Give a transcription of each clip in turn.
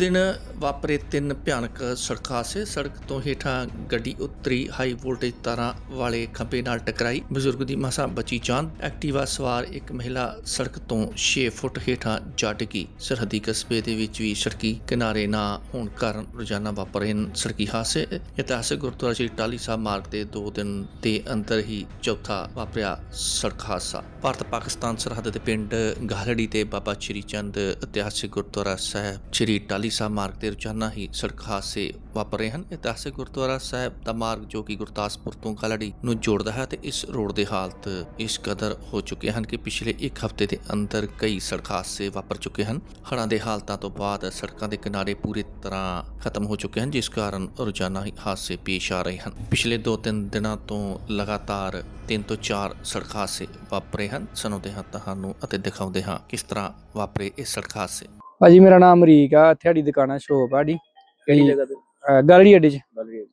ದಿನ ਵਾਪਰੇ ਤਿੰਨ ਭਿਆਨਕ ਸੜਕ ਹਾਦਸੇ। ਸੜਕ ਤੋਂ ਹੇਠਾਂ ਗੱਡੀ ਉਤਰੀ ਹਾਈ ਵੋਲਟੇਜ ਤਾਰਾਂ ਵਾਲੇ ਖੰਭੇ ਨਾਲ ਟਕਰਾਈ। ਬਜ਼ੁਰਗ ਦੀ ਮਸਾਂ ਬਚੀ ਜਾਨ। ਐਕਟਿਵਾ ਸਵਾਰ ਇੱਕ ਮਹਿਲਾ ਸੜਕ ਤੋਂ 6 ਫੁੱਟ ਹੇਠਾਂ ਜਾ ਡਿੱਗੀ। ਸਰਹੱਦੀ ਕਸਬੇ ਦੇ ਵਿੱਚ ਵੀ ਸੜਕੀ ਕਿਨਾਰੇ ਨਾ ਹੋਣ ਕਾਰਨ ਰੋਜ਼ਾਨਾ ਵਾਪਰੇ ਹਨ ਸੜਕੀ ਹਾਦਸੇ। ਇਤਿਹਾਸਕ ਗੁਰਦੁਆਰਾ ਸ੍ਰੀ ਟਾਲੀ ਸਾਹਿਬ ਮਾਰਗ ਦੇ ਦੋ ਦਿਨ ਦੇ ਅੰਦਰ ਹੀ ਚੌਥਾ ਵਾਪਰਿਆ ਸੜਕ ਹਾਦਸਾ। ਭਾਰਤ ਪਾਕਿਸਤਾਨ ਸਰਹੱਦ ਦੇ ਪਿੰਡ ਗਾਲੜੀ ਤੇ ਬਾਬਾ ਸ਼੍ਰੀ ਚੰਦ ਇਤਿਹਾਸਕ ਗੁਰਦੁਆਰਾ ਸਾਹਿਬ ਸ਼੍ਰੀ ਟਾਲੀ ਸਾਹਿਬ ਮਾਰਗ ਦੇ ਤੇ ਰੋਜ਼ਾਨਾ ਹੀ ਸੜਕ ਹਾਦਸੇ ਵਾਪਰ ਰਹੇ ਹਨ। ਇਤਿਹਾਸਕ ਗੁਰਦੁਆਰਾ ਸਾਹਿਬ ਦਾ ਮਾਰਗ ਜੋ ਕਿ ਗੁਰਦਾਸਪੁਰ ਤੋਂ ਗਾਲੜੀ ਨੂੰ ਜੋੜਦਾ ਹੈ ਤੇ ਇਸ ਰੋਡ ਦੇ ਹਾਲਤ ਇਸ ਕਦਰ ਹੋ ਚੁੱਕੇ ਹਨ ਕਿ ਪਿਛਲੇ ਇੱਕ ਹਫ਼ਤੇ ਦੇ ਅੰਦਰ ਕਈ ਸੜਕ ਹਾਦਸੇ ਵਾਪਰ ਚੁੱਕੇ ਹਨ। ਹੜ੍ਹਾਂ ਦੇ ਹਾਲਤਾਂ ਤੋਂ ਬਾਅਦ ਸੜਕਾਂ ਦੇ ਕਿਨਾਰੇ ਪੂਰੀ ਤਰ੍ਹਾਂ ਖਤਮ ਹੋ ਚੁੱਕੇ ਹਨ, ਜਿਸ ਕਾਰਨ ਰੋਜ਼ਾਨਾ ਹੀ ਹਾਦਸੇ ਪੇਸ਼ ਆ ਰਹੇ ਹਨ। ਪਿਛਲੇ 2-3 ਦਿਨਾਂ ਤੋਂ ਲਗਾਤਾਰ 3 ਤੋਂ 4 ਸੜਕ ਹਾਦਸੇ ਵਾਪਰੇ ਹਨ। ਸੁਣਾਉਂਦੇ ਹਾਂ ਤੁਹਾਨੂੰ ਅਤੇ ਦਿਖਾਉਂਦੇ ਹਾਂ ਕਿਸ ਤਰ੍ਹਾਂ ਵਾਪਰੇ ਇਹ ਸੜਕ ਹਾਦਸੇ। ਭਾਜੀ ਮੇਰਾ ਨਾਮ ਅਮਰੀਕ ਆ ਇੱਥੇ ਸਾਡੀ ਦੁਕਾਨ ਆ ਸ਼ੋਪ ਆ ਸਾਡੀ। ਕਿਹੜੀ ਜਗ੍ਹਾ ਤੇ? ਅਹ ਗਾਲੜੀ ਅੱਡੇ 'ਚ।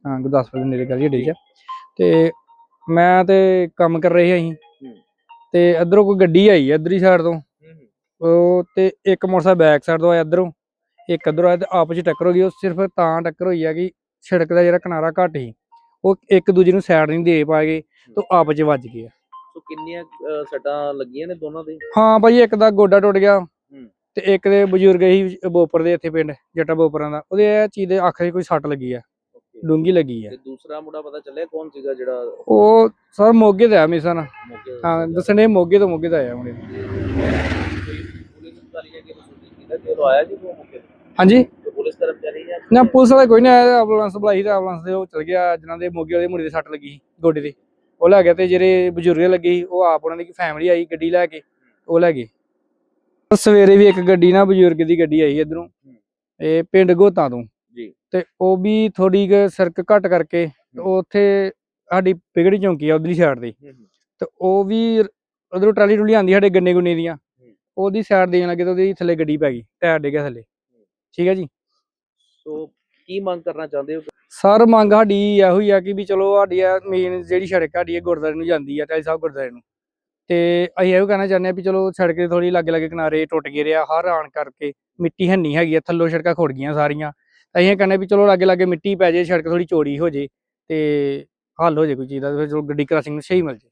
ਹਾਂ ਗੁਰਦਾਸਪੁਰ ਦੇ ਨੇੜੇ ਗਾਲੜੀ ਅੱਡੇ 'ਚ। ਤੇ ਮੈਂ ਤੇ ਕੰਮ ਕਰ ਰਹੇ ਸੀ ਅਸੀਂ। ਤੇ ਇਧਰੋਂ ਕੋਈ ਗੱਡੀ ਆਈ ਇਧਰਲੀ ਸਾਈਡ ਤੋਂ। ਉਹ ਤੇ ਇੱਕ ਮੋਟਰਸਾਈਕਲ ਬੈਕ ਸਾਈਡ ਤੋਂ ਆਇਆ ਇਧਰੋਂ। ਇੱਕ ਇਧਰੋਂ ਆਇਆ ਤੇ ਆਪਸ ਵਿੱਚ ਟੱਕਰ ਹੋ ਗਈ। ਉਹ ਸਿਰਫ ਤਾਂ ਟੱਕਰ ਹੋਈ ਆ ਕਿ ਸੜਕ ਦਾ ਜਿਹੜਾ ਕਿਨਾਰਾ ਘੱਟ ਸੀ। ਉਹ ਇੱਕ ਦੂਜੇ ਨੂੰ ਸਾਈਡ ਨਹੀਂ ਦੇ ਪਾਏ ਤੇ ਉਹ ਆਪਸ ਵਿੱਚ ਵੱਜ ਗਏ ਆ। ਸੋ ਕਿੰਨੀਆਂ ਅਹ, ਸੱਟਾਂ ਲੱਗੀਆਂ ਨੇ ਦੋਨਾਂ ਦੇ ਹਾਂ ਭਾਜੀ ਇੱਕ ਦਾ ਗੋਡਾ ਟੁੱਟ ਗਿਆ। ਤੇ ਇੱਕ ਦੇ ਬਜ਼ੁਰਗ ਸੀ ਬੋਪਰ ਦੇ ਇੱਥੇ ਪਿੰਡ ਜੱਟਾ ਬੋਪਰਾਂ ਦਾ। ਉਹਦੇ ਇਹ ਚੀਜ਼ ਦੇ ਅੱਖ 'ਚ ਕੋਈ ਸੱਟ ਲੱਗੀ ਆ. ਡੂੰਗੀ ਲੱਗੀ ਆ। ਤੇ ਦੂਸਰਾ ਮੁੰਡਾ ਪਤਾ ਚੱਲਿਆ ਕੌਣ ਸੀਗਾ ਜਿਹੜਾ ਉਹ ਸਰ ਮੋਗੇ ਦਾ ਆ ਮਿਸਨ ਹਾਂ? ਦੱਸਣੇ ਮੋਗੇ ਤੋਂ ਮੋਗੇ ਦਾ ਆਇਆ ਹੁਣੇ? ਹਾਂਜੀ। ਪੁਲਿਸ ਕਰਮਚਾਰੀ ਜਾਂ ਨਾ ਪੁਲਿਸ ਵਾਲਾ ਕੋਈ ਨਹੀਂ ਆਇਆ ਐਂਬੂਲੈਂਸ ਬੁਲਾਈ ਤੇ ਐਂਬੂਲੈਂਸ ਦੇ ਉਹ ਚਲ ਗਿਆ ਜਿਨ੍ਹਾਂ ਦੇ ਮੋਗੇ ਵਾਲੇ ਮੁੰਡੇ ਦੇ ਸੱਟ ਲੱਗੀ ਸੀ ਗੋਡੇ ਤੇ। ਉਹ ਲੈ ਗਿਆ ਤੇ ਜਿਹੜੇ ਬਜ਼ੁਰਗ ਲੱਗੀ ਸੀ, ਉਹ ਆਪ ਉਹਨਾਂ ਦੀ ਫੈਮਿਲੀ ਆਈ ਗੱਡੀ ਲੈ ਕੇ ਉਹ ਲੈ ਗਏ। ਸਵੇਰੇ ਵੀ ਇੱਕ ਗੱਡੀ ਨਾ ਬਜ਼ੁਰਗ ਦੀ ਗੱਡੀ ਆਈ ਇਧਰੋਂ। ਇਹ ਪਿੰਡ ਗੋਤਾਂ ਤੋਂ। ਜੀ। ਤੇ ਉਹ ਵੀ ਥੋੜੀ ਕੁ ਸੜਕ ਘੱਟ ਕਰਕੇ ਉੱਥੇ ਸਾਡੀ ਪਿਗੜੀ ਚੌਂਕੀ ਆ ਉਧਰਲੀ ਸਾਈਡ ਤੇ ਤੇ ਉਹ ਵੀ ਉਧਰੋਂ ਟਰਾਲੀ ਟੁਲੀ ਆਂਦੀ ਸਾਡੇ ਗੰਨੇ ਗੁੰਨੇ ਦੀਆਂ। ਉਹਦੀ ਸਾਈਡ ਦੇਣ ਲੱਗੇ ਤੇ ਉਹਦੀ ਥੱਲੇ ਗੱਡੀ ਪੈ ਗਈ ਟਾਇਰ ਡਿੱਗਿਆ ਥੱਲੇ। ਠੀਕ ਹੈ ਜੀ? ਸੋ ਕੀ ਮੰਗ ਕਰਨਾ ਚਾਹੁੰਦੇ ਹੋ? ਸਰ ਮੰਗ ਸਾਡੀ ਇਹੋ ਹੀ ਆ ਕਿ ਵੀ ਚਲੋ ਸਾਡੀ ਮੇਨ ਜਿਹੜੀ ਸੜਕ ਸਾਡੀ ਇਹ ਗੁਰਦੁਆਰੇ ਨੂੰ ਜਾਂਦੀ ਆ ਟਾਈ ਸਾਹਿਬ ਗੁਰਦੁਆਰੇ ਨੂੰ। ਤੇ ਅਸੀਂ ਇਹੋ ਕਹਿਣਾ ਚਾਹੁੰਦੇ ਆ ਵੀ ਚਲੋ ਸੜਕ ਦੇ ਥੋੜੀ ਲਾਗੇ ਲਾਗੇ ਕਿਨਾਰੇ ਟੁੱਟ ਗਏ ਰਿਆ ਹਰ ਆਣ ਕਰਕੇ ਮਿੱਟੀ ਹੈਨੀ ਹੈਗੀ ਆ ਥੱਲੋਂ ਸੜਕਾਂ ਖੁੜ ਗਈਆਂ ਸਾਰੀਆਂ। ਅਸੀਂ ਇਹ ਕਹਿੰਦੇ ਵੀ ਚਲੋ ਲਾਗੇ ਲਾਗੇ ਮਿੱਟੀ ਪੈ ਜੇ ਸੜਕ ਥੋੜੀ ਚੌੜੀ ਹੋ ਜੇ ਤੇ ਹੱਲ ਹੋ ਜੇ ਕੋਈ ਚੀਜ਼ ਦਾ ਫਿਰ ਚਲੋ ਗੱਡੀ ਕ੍ਰਾਸਿੰਗ ਨੂੰ ਸਹੀ ਮਿਲ ਜੇ